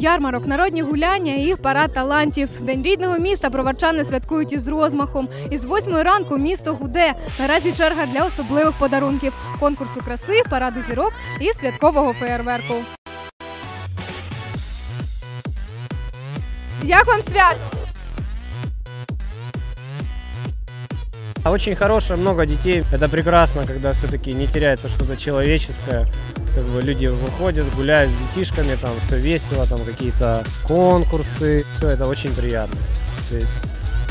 Ярмарок, народні гуляння і парад талантів. День рідного міста броварчани святкують із розмахом. Із восьмої ранку місто гуде. Наразі черга для особливих подарунків, конкурсу краси, параду зірок і святкового феєрверку. Як вам свято? Очень хорошее, много детей. Это прекрасно, когда все-таки не теряется что-то человеческое. Как бы люди выходят, гуляют с детишками, там все весело, там какие-то конкурсы. Все это очень приятно. То есть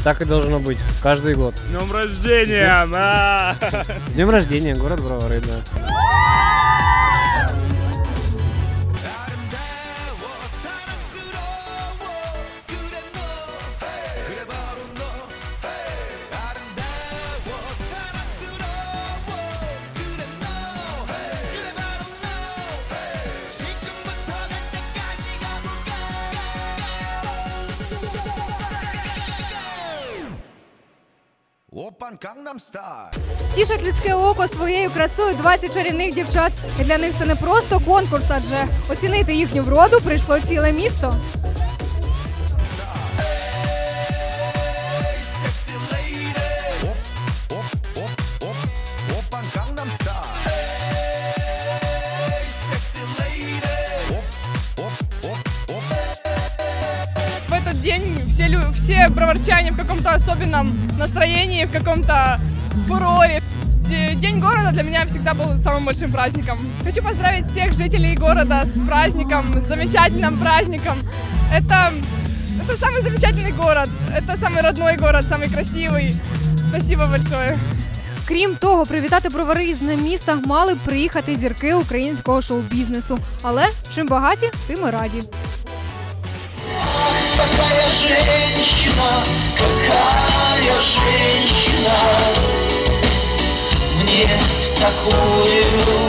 так и должно быть каждый год. С днем рождения! на! С днем рождения, город Бровары, да. Опан Gangnam Тішать людське око своєю красою 20 чарівних дівчат. І для них це не просто конкурс, адже оцінити їхню вроду прийшло ціле місто. лю- все броварчане в каком-то особенном настроении, в каком-то фуроре. Де- День города для меня всегда был самым большим праздником. Хочу поздравить всех жителей города с праздником, с замечательным праздником. Это, это самый замечательный город, это самый родной город, самый красивый. Спасибо большое. Крім того, привітати бровари із Днем міста мали б приїхати зірки українського шоу-бізнесу. Але чим багаті, тим і раді. Какая женщина, какая женщина? Мне в такую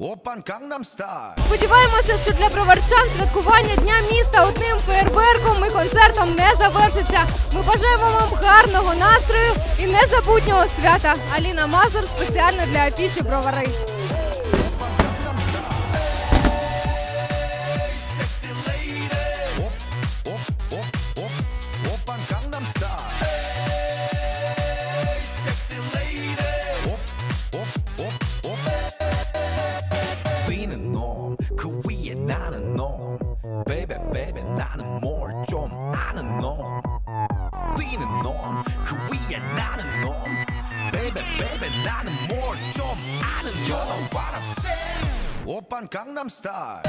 Опан Gangnam Style. Сподіваємося, що для броварчан святкування дня міста одним фейерверком і концертом не завершиться. Ми бажаємо вам гарного настрою і незабутнього свята. Аліна Мазур спеціально для афіші бровари. 위에 나는 놈 베이베 베이베 나는 뭘 좀 아는 놈 뛰는 놈그 위에 나는 놈 베이베 베이베 나는 뭘 좀 아는 놈 You know what I'm saying 오빤 강남스타일